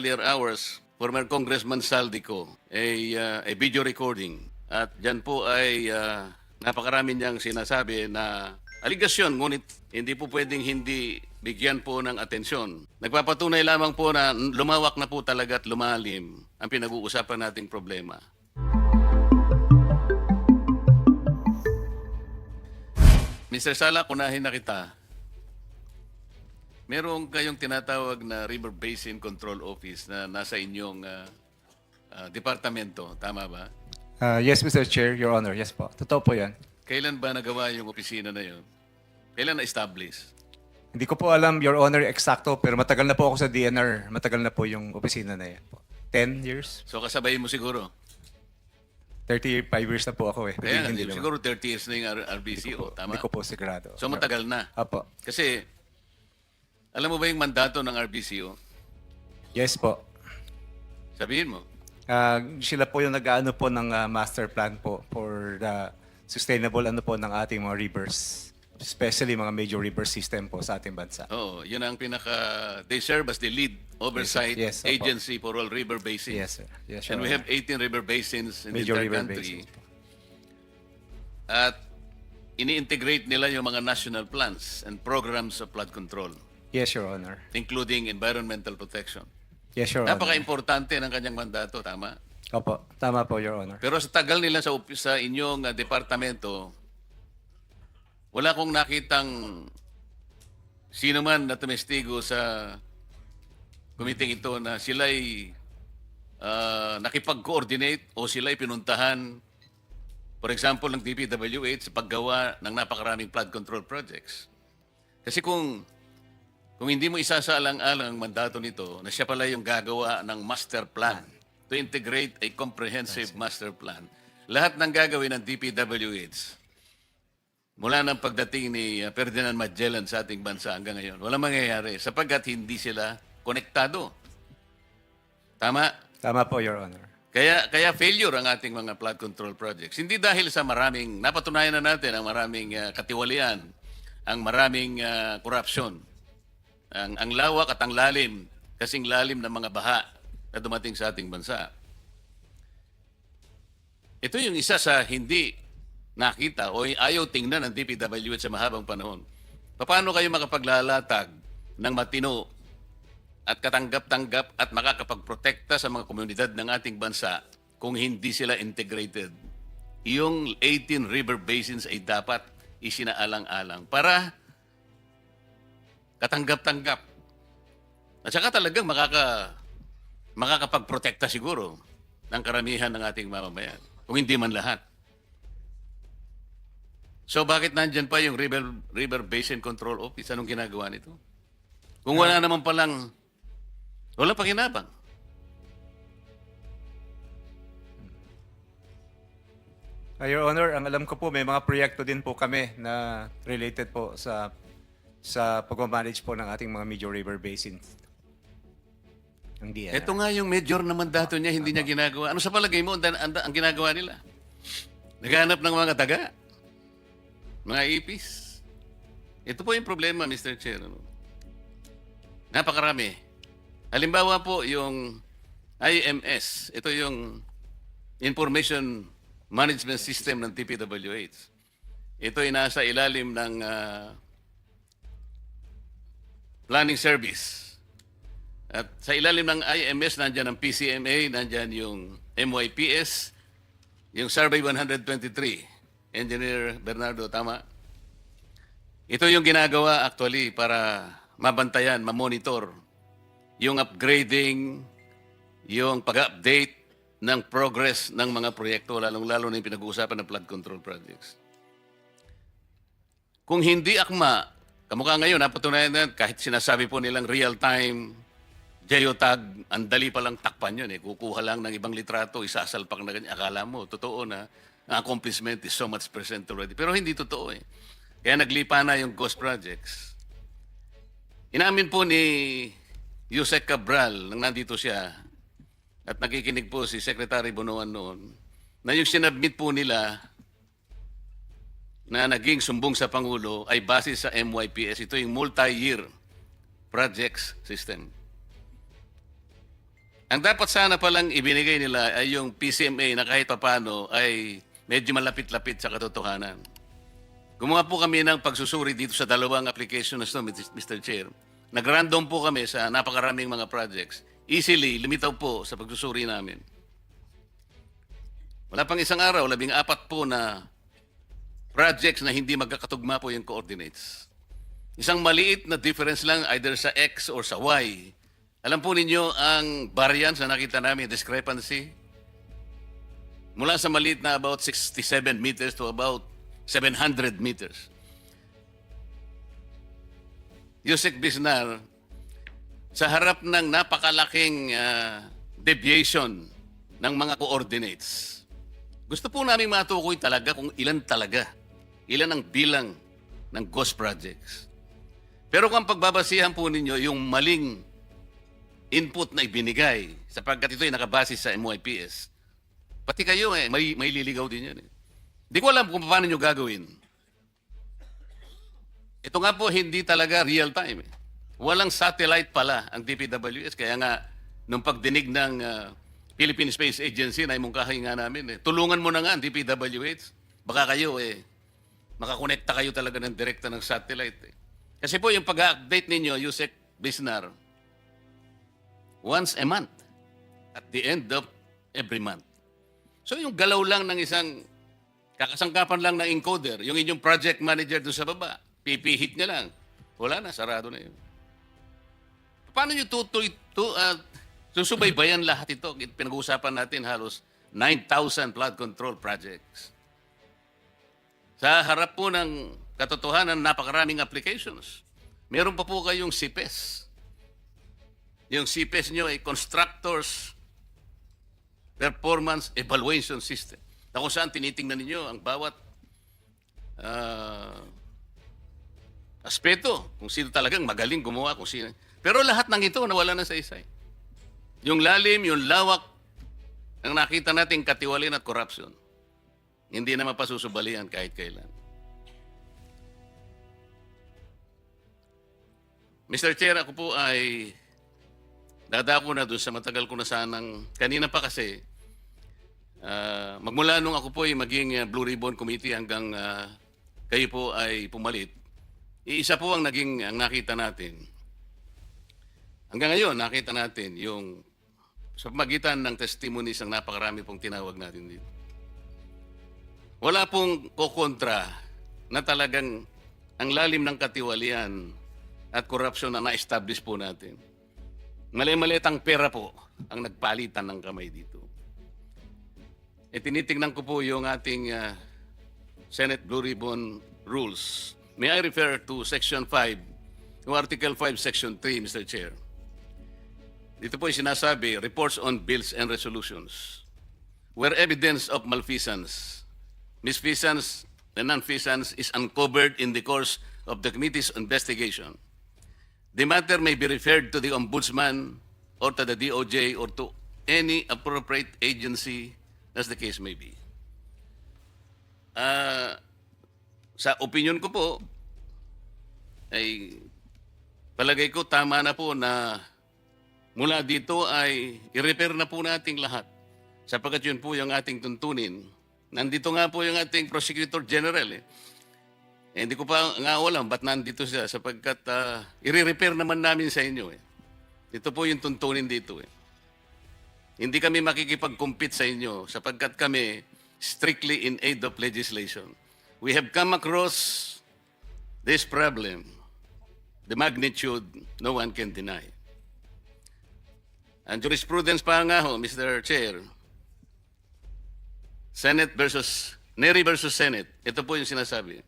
earlier hours, former Congressman Saldico, a, uh, a video recording. At dyan po ay uh, napakarami niyang sinasabi na aligasyon, ngunit hindi po pwedeng hindi bigyan po ng atensyon. Nagpapatunay lamang po na lumawak na po talaga at lumalim ang pinag-uusapan nating problema. Mr. Sala, kunahin na kita. Meron kayong tinatawag na River Basin Control Office na nasa inyong ah, ah, departamento. Tama ba? Uh, yes, Mr. Chair, Your Honor. Yes po. Totoo po yan. Kailan ba nagawa yung opisina na yun? Kailan na-establish? Hindi ko po alam, Your Honor, eksakto, pero matagal na po ako sa DNR. Matagal na po yung opisina na yan. 10 years? So kasabay mo siguro. 35 years na po ako eh. Kaya Hindi naman. siguro 30 years na yung RBCO. Tama? Hindi ko po sigurado. So matagal na. Apo. Kasi, alam mo ba yung mandato ng RBCO? Yes po. Sabihin mo. Ah, sila po yung nag-ano po ng ah, master plan po for the sustainable ano po ng ating mga rivers. Especially mga major river system po sa ating bansa. Oo, yun ang pinaka... They serve as the lead oversight Yes, opo. agency for all river basins. Yes, sir. Yes, And Your we Honor. have 18 river basins in Major the river entire country. basins po. At ini-integrate nila yung mga national plans and programs of flood control, Yes, Your Honor. including environmental protection. Yes, Your Honor. Napaka-importante ng kanyang mandato, tama? Opo. Tama po, Your Honor. Pero sa tagal nila sa, upis- sa inyong uh, departamento, wala kong nakitang sino man na tumestigo sa kumiting ito na sila'y uh, nakipag-coordinate o sila'y pinuntahan, for example, ng DPWH sa paggawa ng napakaraming flood control projects. Kasi kung kung hindi mo isasaalang-alang ang mandato nito na siya pala yung gagawa ng master plan to integrate a comprehensive master plan, lahat ng gagawin ng DPWH mula ng pagdating ni uh, Ferdinand Magellan sa ating bansa hanggang ngayon, walang mangyayari sapagkat hindi sila konektado. Tama? Tama po, Your Honor. Kaya kaya failure ang ating mga flood control projects. Hindi dahil sa maraming napatunayan na natin ang maraming uh, katiwalian, ang maraming uh, corruption, ang ang lawak at ang lalim, kasing lalim ng mga baha na dumating sa ating bansa. Ito yung isa sa hindi nakita o ayaw tingnan ng DPWH sa mahabang panahon. Paano kayo makapaglalatag ng matino at katanggap-tanggap at makakapagprotekta sa mga komunidad ng ating bansa kung hindi sila integrated. Yung 18 river basins ay dapat isinaalang-alang para katanggap-tanggap. At saka talagang makaka, makakapagprotekta siguro ng karamihan ng ating mamamayan. Kung hindi man lahat. So bakit nandyan pa yung River, River Basin Control Office? Anong ginagawa nito? Kung wala naman palang, walang pakinabang. Uh, Your Honor, ang alam ko po, may mga proyekto din po kami na related po sa sa pag-manage po ng ating mga major river basins. Ang DNR. Ito nga yung major na mandato niya, hindi niya ginagawa. Ano sa palagay mo ang, ang, ginagawa nila? Naghanap ng mga taga, mga ipis. Ito po yung problema, Mr. Chair. Ano? Napakarami. Halimbawa po yung IMS. Ito yung Information Management System ng TPWH. Ito ay nasa ilalim ng ah, Planning Service. At sa ilalim ng IMS, nandyan ang PCMA, nandyan yung MYPS, yung Survey 123. Engineer Bernardo, tama? Ito yung ginagawa actually para mabantayan, mamonitor yung upgrading, yung pag-update ng progress ng mga proyekto, lalong-lalo na yung pinag-uusapan ng flood control projects. Kung hindi akma, kamukha ngayon, napatunayan na kahit sinasabi po nilang real-time geotag, ang dali palang takpan yun eh. Kukuha lang ng ibang litrato, isasalpak na ganyan. Akala mo, totoo na, ang accomplishment is so much percent already. Pero hindi totoo eh. Kaya naglipa na yung ghost projects. Inamin po ni Yusek Cabral, nang nandito siya, at nakikinig po si Secretary Bonoan noon, na yung sinabmit po nila na naging sumbong sa Pangulo ay base sa MYPS. Ito yung multi-year projects system. Ang dapat sana palang ibinigay nila ay yung PCMA na kahit papano ay medyo malapit-lapit sa katotohanan. Gumawa po kami ng pagsusuri dito sa dalawang application na ito, Mr. Chair. Nag-random po kami sa napakaraming mga projects. Easily, limitaw po sa pagsusuri namin. Wala pang isang araw, labing apat po na projects na hindi magkakatugma po yung coordinates. Isang maliit na difference lang either sa X or sa Y. Alam po ninyo ang variance na nakita namin, discrepancy? Mula sa maliit na about 67 meters to about 700 meters. Yusek Bisnar, sa harap ng napakalaking ah, deviation ng mga coordinates, gusto po namin matukoy talaga kung ilan talaga, ilan ang bilang ng ghost projects. Pero kung pagbabasihan po ninyo yung maling input na ibinigay sapagkat ito ay nakabase sa MYPS, pati kayo eh, may, may liligaw din yan eh. Di ko alam kung paano nyo gagawin. Ito nga po, hindi talaga real time. Eh. Walang satellite pala ang DPWS. Kaya nga, nung pagdinig ng ah, Philippine Space Agency, na imungkahay nga namin, eh, tulungan mo na nga ang DPWH. Baka kayo, eh, makakonekta kayo talaga ng direkta ng satellite. Eh. Kasi po, yung pag-update ninyo, Yusek Bisnar, once a month, at the end of every month. So yung galaw lang ng isang kakasangkapan lang ng encoder, yung inyong project manager doon sa baba, pipihit niya lang. Wala na, sarado na yun. Paano nyo tutoy, tu, ah, susubaybayan lahat ito? Pinag-uusapan natin halos 9,000 flood control projects. Sa harap po ng katotohanan, napakaraming applications. Meron pa po kayong CPES. Yung CPES nyo ay Constructors Performance Evaluation System. Na kung saan tinitingnan ninyo ang bawat ah, aspeto. Kung sino talagang magaling gumawa, kung sino. Pero lahat ng ito nawala na sa isay. Yung lalim, yung lawak, ang nakita nating katiwalin at corruption. Hindi na mapasusubalian kahit kailan. Mr. Chair, ako po ay dadako na doon sa matagal ko na sanang, kanina pa kasi, ah, magmula nung ako po ay maging ah, Blue Ribbon Committee hanggang ah, kayo po ay pumalit, iisa po ang naging, ang nakita natin. Hanggang ngayon, nakita natin yung sa pamagitan ng testimonies ang napakarami pong tinawag natin dito. Wala pong kokontra na talagang ang lalim ng katiwalian at corruption na na-establish po natin. Mali-maliit ang pera po ang nagpalitan ng kamay dito. E tinitingnan ko po yung ating ah, Senate Blue Ribbon Rules. May I refer to Section 5, yung Article 5, Section 3, Mr. Chair. Dito po yung sinasabi, reports on bills and resolutions. Where evidence of malfeasance, misfeasance, and nonfeasance is uncovered in the course of the committee's investigation, the matter may be referred to the Ombudsman or to the DOJ or to any appropriate agency as the case may be. Ah, sa opinion ko po, ay palagay ko tama na po na mula dito ay i-repair na po nating lahat. Sapagkat yun po yung ating tuntunin. Nandito nga po yung ating Prosecutor General eh. Eh, hindi ko pa nga alam ba't nandito siya sapagkat ah, i-repair naman namin sa inyo eh. Ito po yung tuntunin dito eh. Hindi kami makikipag-compete sa inyo sapagkat kami strictly in aid of legislation. We have come across this problem, the magnitude no one can deny. Ang jurisprudence pa nga ho, Mr. Chair, Senate versus, Neri versus Senate, ito po yung sinasabi.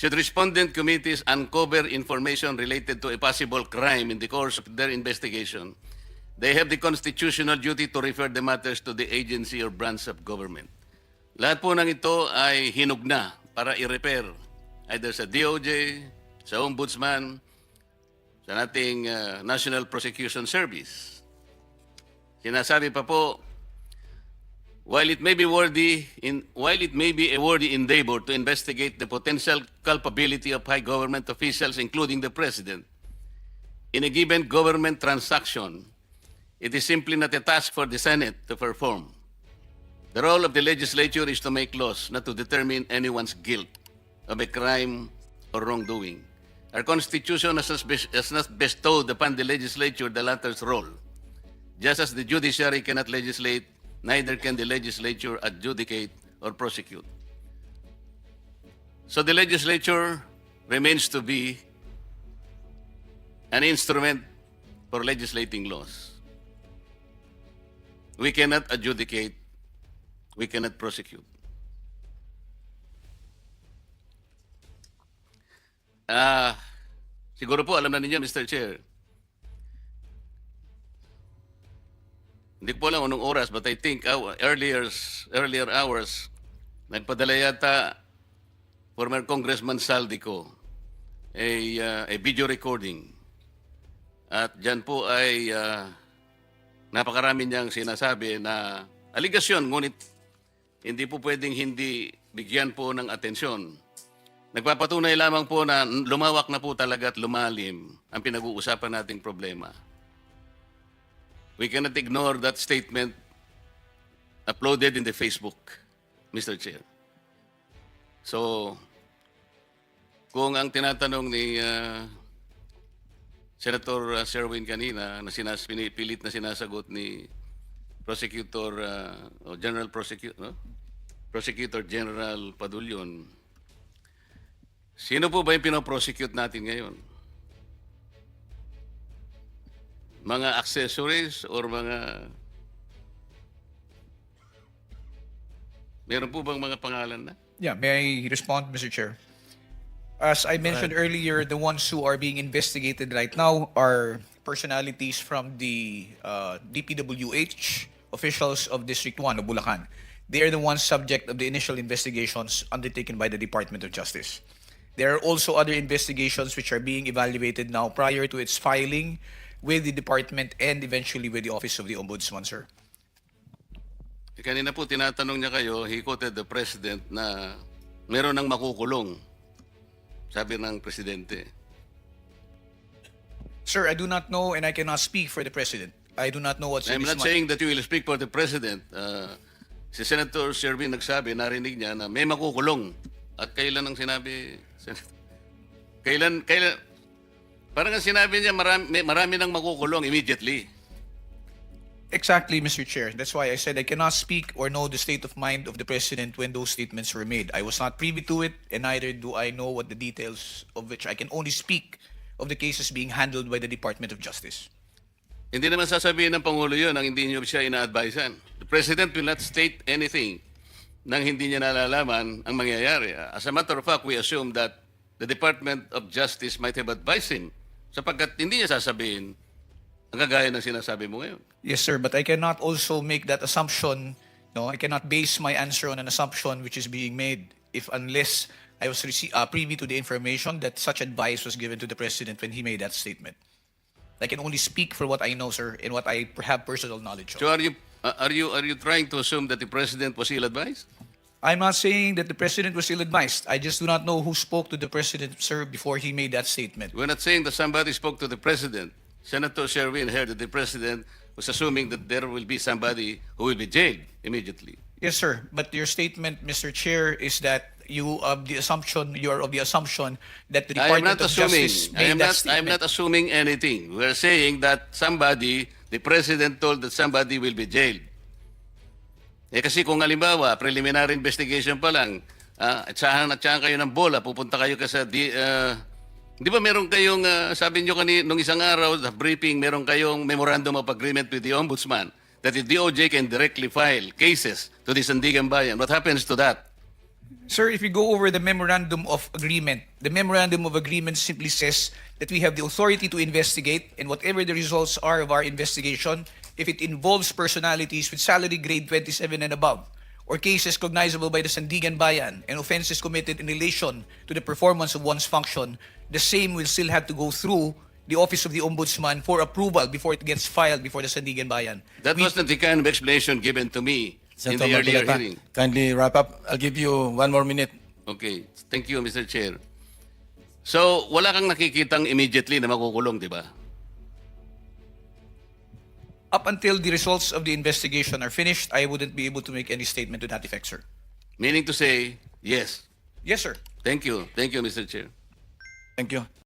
Should respondent committees uncover information related to a possible crime in the course of their investigation, they have the constitutional duty to refer the matters to the agency or branch of government. Lahat po ng ito ay hinug na para i-repair either sa DOJ, sa Ombudsman, sa nating uh, National Prosecution Service. Sinasabi pa po, while it may be worthy in while it may be a worthy endeavor to investigate the potential culpability of high government officials including the president in a given government transaction It is simply not a task for the Senate to perform. The role of the legislature is to make laws, not to determine anyone's guilt of a crime or wrongdoing. Our Constitution has not bestowed upon the legislature the latter's role. Just as the judiciary cannot legislate, neither can the legislature adjudicate or prosecute. So the legislature remains to be an instrument for legislating laws. We cannot adjudicate, we cannot prosecute. Ah, siguro po alam na ninyo, Mr. Chair. Hindi ko alam anong oras, but I think uh, earlier, earlier hours, nagpadala yata former Congressman Saldico a, uh, a video recording. At dyan po ay uh, napakarami niyang sinasabi na aligasyon, ngunit hindi po pwedeng hindi bigyan po ng atensyon. Nagpapatunay lamang po na lumawak na po talaga at lumalim ang pinag-uusapan nating problema. We cannot ignore that statement uploaded in the Facebook, Mr. Chair. So, kung ang tinatanong ni uh, Senator uh, kanina na sinas, pinipilit na sinasagot ni Prosecutor uh, General Prosecutor no? Prosecutor General Padulyon Sino po ba yung pinoprosecute natin ngayon? Mga accessories or mga Meron po bang mga pangalan na? Yeah, may I respond, Mr. Chair? As I mentioned earlier, the ones who are being investigated right now are personalities from the uh, DPWH, officials of District 1 of Bulacan. They are the ones subject of the initial investigations undertaken by the Department of Justice. There are also other investigations which are being evaluated now prior to its filing with the department and eventually with the Office of the Ombudsman, sir. Eh, Kanina po tinatanong niya kayo, he quoted the president na meron ng makukulong. Sabi ng presidente. Sir, I do not know and I cannot speak for the President. I do not know what's in I'm his not mind. saying that you will speak for the president. Uh, si Senator Sherwin nagsabi, narinig niya na may makukulong. At kailan ang sinabi? Sen- Kailan, kailan, parang ang sinabi niya marami, may- marami nang makukulong immediately. Exactly, Mr. Chair. That's why I said I cannot speak or know the state of mind of the President when those statements were made. I was not privy to it, and neither do I know what the details of which I can only speak of the cases being handled by the Department of Justice. Hindi naman sasabihin ng Pangulo yun ang hindi niyo siya ina-advisean. The President will not state anything nang hindi niya nalalaman ang mangyayari. As a matter of fact, we assume that the Department of Justice might have advised him sapagkat hindi niya sasabihin ang kagaya ng sinasabi mo ngayon. Yes, sir, but I cannot also make that assumption. No, I cannot base my answer on an assumption which is being made if unless I was uh, privy to the information that such advice was given to the president when he made that statement. I can only speak for what I know, sir, and what I have personal knowledge of. So are you uh, are you are you trying to assume that the president was ill-advised? I'm not saying that the president was ill-advised. I just do not know who spoke to the president, sir, before he made that statement. We're not saying that somebody spoke to the president. Senator Sherwin heard that the president was assuming that there will be somebody who will be jailed immediately. Yes, sir. But your statement, Mr. Chair, is that you of the assumption you are of the assumption that the I am Department not of assuming. Justice I made am that not. I am statement. not assuming anything. We're saying that somebody, the president told that somebody will be jailed. Eh kasi kung halimbawa, preliminary investigation pa lang, ah, at saan at saan kayo ng bola, pupunta kayo ka sa, di, ah, di ba meron kayong, ah, sabi nyo kanina, nung isang araw, sa briefing, meron kayong memorandum of agreement with the ombudsman that the DOJ can directly file cases to the Sandigan Bayan. What happens to that? Sir, if we go over the memorandum of agreement, the memorandum of agreement simply says that we have the authority to investigate, and whatever the results are of our investigation, if it involves personalities with salary grade 27 and above, or cases cognizable by the Sandigan Bayan, and offenses committed in relation to the performance of one's function, the same will still have to go through the Office of the Ombudsman for approval before it gets filed before the Sandigan Bayan. That We- wasn't the kind of explanation given to me in Senator the earlier Marcoleta, hearing. kindly wrap up. I'll give you one more minute. Okay. Thank you, Mr. Chair. So, wala kang nakikitang immediately na makukulong, di ba? Up until the results of the investigation are finished, I wouldn't be able to make any statement to that effect, sir. Meaning to say, yes. Yes, sir. Thank you. Thank you, Mr. Chair. Thank you.